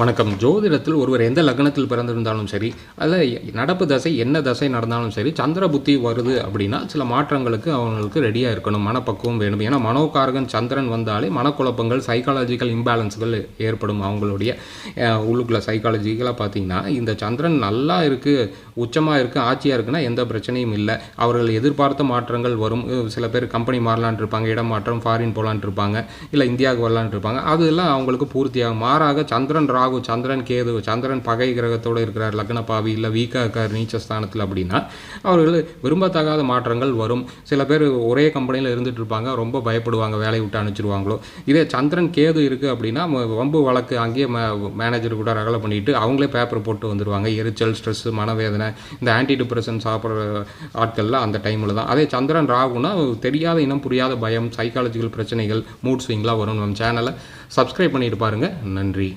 வணக்கம். ஜோதிடத்தில் ஒருவர் எந்த லக்னத்தில் பிறந்திருந்தாலும் சரி அதில் நடப்பு தசை என்ன தசை நடந்தாலும் சரி சந்திர புத்தி வருது அப்படின்னா சில மாற்றங்களுக்கு அவங்களுக்கு ரெடியாக இருக்கணும். மனப்பக்குவம் வேணும். ஏன்னா மனோகாரகன் சந்திரன் வந்தாலே மனக்குழப்பங்கள் சைக்காலஜிக்கல் இம்பேலன்ஸ்கள் ஏற்படும். அவங்களுடைய உள்ளுக்குள்ள சைக்காலஜிக்கலாக பார்த்தீங்கன்னா இந்த சந்திரன் நல்லா இருக்குது உச்சமாக இருக்குது ஆட்சியாக இருக்குன்னா எந்த பிரச்சனையும் இல்லை. அவர்கள் எதிர்பார்த்த மாற்றங்கள் வரும். சில பேர் கம்பெனி மாறலான் இருப்பாங்க இடம் மாற்றம் ஃபாரின் போகலான் இருப்பாங்க இல்லை இந்தியாவுக்கு வரலான் இருப்பாங்க. அதெல்லாம் அவங்களுக்கு பூர்த்தியாகும். மாறாக சந்திரன் ராகு ராகு சந்திரன் கேது சந்திரன் பகை கிரகத்தோடு இருக்கிறார் லக்ன பாவி இல்லை வீக்காக இருக்கார் நீச்ச ஸ்தானத்தில் அப்படின்னா அவர்கள் விரும்பத்தகாத மாற்றங்கள் வரும். சில பேர் ஒரே கம்பெனியில் இருந்துட்டு இருப்பாங்க ரொம்ப பயப்படுவாங்க வேலையை விட்டு அனுப்பிச்சிருவாங்களோ. இதே சந்திரன் கேது இருக்குது அப்படின்னா வம்பு வழக்கு அங்கேயே மேனேஜர் கூட ரகலை பண்ணிட்டு அவங்களே பேப்பர் போட்டு வந்துடுவாங்க எரிச்சல் ஸ்ட்ரெஸ் மனவேதனை இந்த ஆன்டி டிப்ரெஷன் சாப்பிட்ற ஆட்கள்லாம் அந்த டைமில் தான். அதே சந்திரன் ராகுனா தெரியாத இனம் புரியாத பயம் சைக்காலஜிக்கல் பிரச்சனைகள் மூட் ஸ்விங்லாம் வரும் நம்ம சேனலை சப்ஸ்கிரைப் பண்ணிட்டு பாருங்கள் நன்றி.